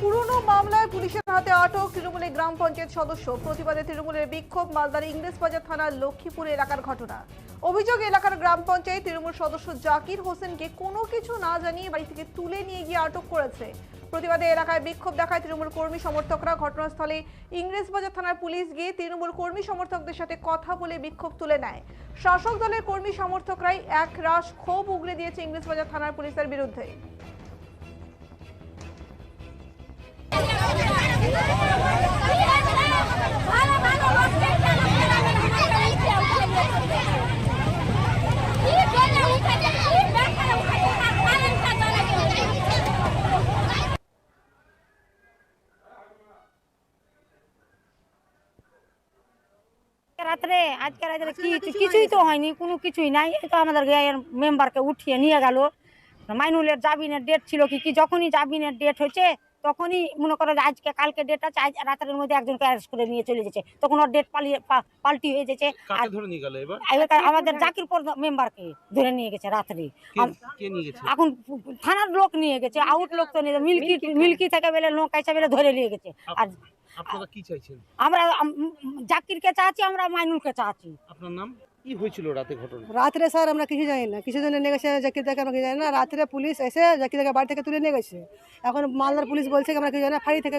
পুরনো মামলায় পুলিশের হাতে আটক তৃণমূলের গ্রাম পঞ্চায়েত সদস্য। প্রতিবাদে তৃণমূলের বিক্ষোভ, মালদার ইংরেজবাজার থানার লক্ষ্মীপুর এলাকার ঘটনা। অভিযোগ, এলাকার গ্রাম পঞ্চায়েত তৃণমূল সদস্য জাকির হোসেনকে কোনো কিছু না জানিয়ে বাড়ি থেকে তুলে নিয়ে গিয়ে আটক করেছে। প্রতিবাদে এলাকায় বিক্ষোভ দেখায় তৃণমূল কর্মী সমর্থকরা। ঘটনাস্থলে ইংরেজবাজার থানার পুলিশ গিয়ে তৃণমূল কর্মী সমর্থকদের সাথে কথা বলে বিক্ষোভ তুলে নেয়। শাসক দলের কর্মী সমর্থকরাই এক রাশ ক্ষোভ উগড়ে দিয়েছে ইংরেজবাজার থানার পুলিশের বিরুদ্ধে। রাত্রে আজকে রাত্রে কি কিছুই তো হয়নি কোনো কিছুই নাই। এই তো আমাদের গায়ের মেম্বারকে উঠিয়ে নিয়ে গেল। মাইনুলের জামিনের ডেট ছিল কি কি যখনই জামিনের ডেট হয়েছে তখনই মনে করো যে আজকে কালকে ডেট আছে আজ রাতের মধ্যে একজনকে অ্যারেস্ট করে নিয়ে চলে যাচ্ছে তখন ওর ডেট পালিয়ে পা- পাল্টি হয়ে যাচ্ছে আর কাকে ধরে নিয়ে গেল এবার? এবার আমাদের জাকিরপুর মেম্বারকে ধরে নিয়ে গেছে রাত্রে। কে নিয়ে গেছে? এখন থানার লোক নিয়ে গেছে আউট লোক তো নিয়ে মিল্কি মিল্কি থেকে বেলে লোক এসে বেলে ধরে নিয়ে গেছে। আর আপনারা কি চাইছেন? আমরা জাকিরকে চাচ্ছি আমরা মাইনুলকে চাচ্ছি। আপনার নাম? কি হয়েছিল রাতে ঘটনা? রাত্রে স্যার, আমরা কিছু জানি না। কিছু জানি নিয়ে গেছে জাকির দাকে আমরা কিছু জানি না। রাত্রে পুলিশ এসে জাকির দাকে বাড়ি থেকে তুলে নিয়ে গেছে। এখন মালদার পুলিশ বলছে আমরা কিছু জানি না, ফাঁড়ি থেকে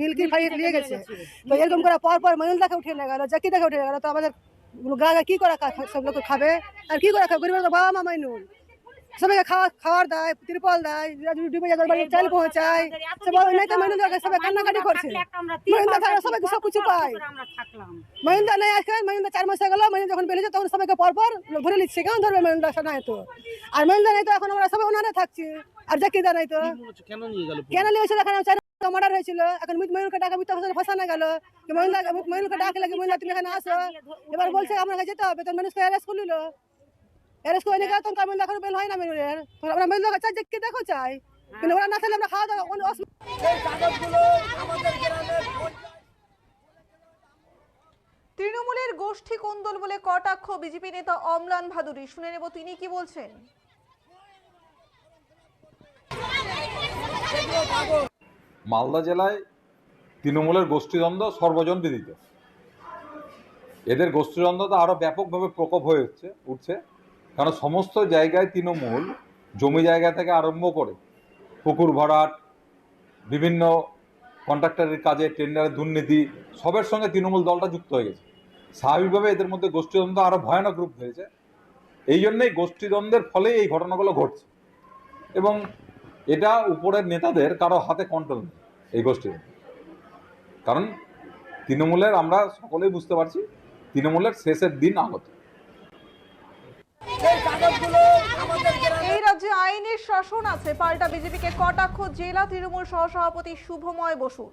মিল্কির ফাঁড়ি নিয়ে গেছে। তো এরকম করে পর পর ময়ূল দাকে উঠে নিয়ে গেল জাকির দাকে উঠে নিয়ে গেল। তো আমাদের গা গা কি করে সব লোক খাবে? আর কি করে খাবে? গরিবের বাবা মা মাইনুল। সবাইকে খাওয়া খাওয়ার দেয় তিরপল দেয় ডুবে যাদের বাড়ি চাল পৌঁছায় সবাই নাই তো মাইনুল সবাই কান্নাকাটি করছে। মহিন্দা থাকলে সবাই সব কিছু পায়। মহিন্দা নেই আজকে মহিন্দা চার মাস হয়ে গেল মহিন্দা যখন বেরিয়েছে তখন সবাইকে পরপর ধরে নিচ্ছে। কেমন ধরবে মহিন্দা নাই তো। আর মহিন্দা নাই তো এখন আমরা সবাই ওনারা থাকছি। আর জাকিদা নাই তো? কেন নিয়ে গেল কেন নিয়েছিল এখানে মার্ডার হয়েছিল। এখন ময়ূরকে টাকা মিথ্যা ফসল ফসানো গেল। মহিন্দা ময়ূরকে ডাকলে মহিন্দা তুমি এখানে আসো? এবার বলছে আপনাকে যেতে হবে। তো মানুষকে অ্যারেস্ট করলিল অ্যারেস্ট করে নিয়ে গেল তখন মহিন্দা করে বেল হয় না আমরা চাই যে দেখো চাই। কিন্তু ওরা না থাকলে আমরা খাওয়া দাওয়া তৃণমূলের গোষ্ঠী কোন্দল বলে কটাক্ষ বিজেপি নেতা অমলান ভাদুরী। শুনে নেব তিনি কি বলছেন। মালদা জেলায় তৃণমূলের গোষ্ঠীদ্বন্দ্ব সর্বজন বিদিত এদের গোষ্ঠীদ্বন্দ্বটা আরও ব্যাপকভাবে প্রকোপ হয়ে উঠছে উঠছে। কারণ সমস্ত জায়গায় তৃণমূল জমি জায়গা থেকে আরম্ভ করে পুকুর ভরাট, বিভিন্ন কন্ট্রাক্টরের কাজে টেন্ডারের দুর্নীতি, সবের সঙ্গে তৃণমূল দলটা যুক্ত হয়ে গেছে। স্বাভাবিকভাবে এদের মধ্যে গোষ্ঠীদ্বন্দ্ব আরও ভয়ানক রূপ হয়েছে এই জন্যেই গোষ্ঠীদ্বন্দ্বের ফলে এই ঘটনাগুলো ঘটছে। এবং এটা উপরের নেতাদের কারও হাতে কন্ট্রোল নেই এই গোষ্ঠীর কারণ তৃণমূলের আমরা সকলেই বুঝতে পারছি, তৃণমূলের শেষের দিন আগত। এই রাজ্যে আইনের শাসন আছে। পাল্টা বিজেপিকে কটাক্ষ জেলা তৃণমূল সহসভাপতি শুভময় বসুর।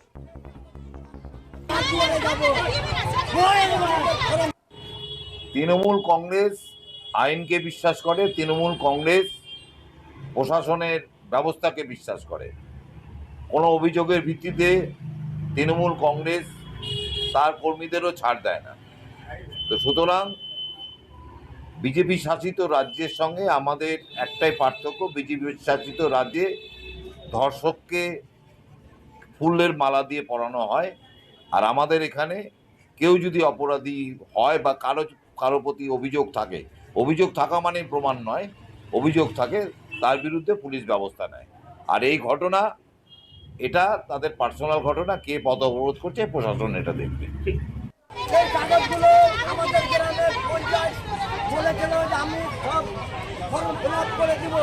তৃণমূল কংগ্রেস আইনকে বিশ্বাস করে তৃণমূল কংগ্রেস প্রশাসনের ব্যবস্থাকে বিশ্বাস করে। কোনো অভিযোগের ভিত্তিতে তৃণমূল কংগ্রেস তার কর্মীদেরও ছাড় দেয় না। তো সুতরাং বিজেপি শাসিত রাজ্যের সঙ্গে আমাদের একটাই পার্থক্য, বিজেপি শাসিত রাজ্যে ধর্ষককে ফুলের মালা দিয়ে পরানো হয়। আর আমাদের এখানে কেউ যদি অপরাধী হয় বা কারও কারও প্রতি অভিযোগ থাকে, অভিযোগ থাকা মানে প্রমাণ নয়, অভিযোগ থাকে, তার বিরুদ্ধে পুলিশ ব্যবস্থা নেয়। আর এই ঘটনা, এটা তাদের পার্সোনাল ঘটনা, কে পদ অবরোধ করছে, প্রশাসন এটা দেখবে সেই কাগজগুলো আমাদের গ্রামের পঞ্চায়েত বলেছিল যে আমি সব ফর্ম ফিল আপ করে দিব।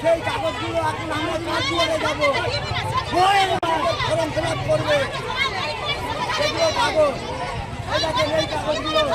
সেই কাগজগুলো এখন আমরা কাজ যাব ফর্ম ফিল আপ করবে। সেগুলো কাগজ এটাকে এই কাগজগুলো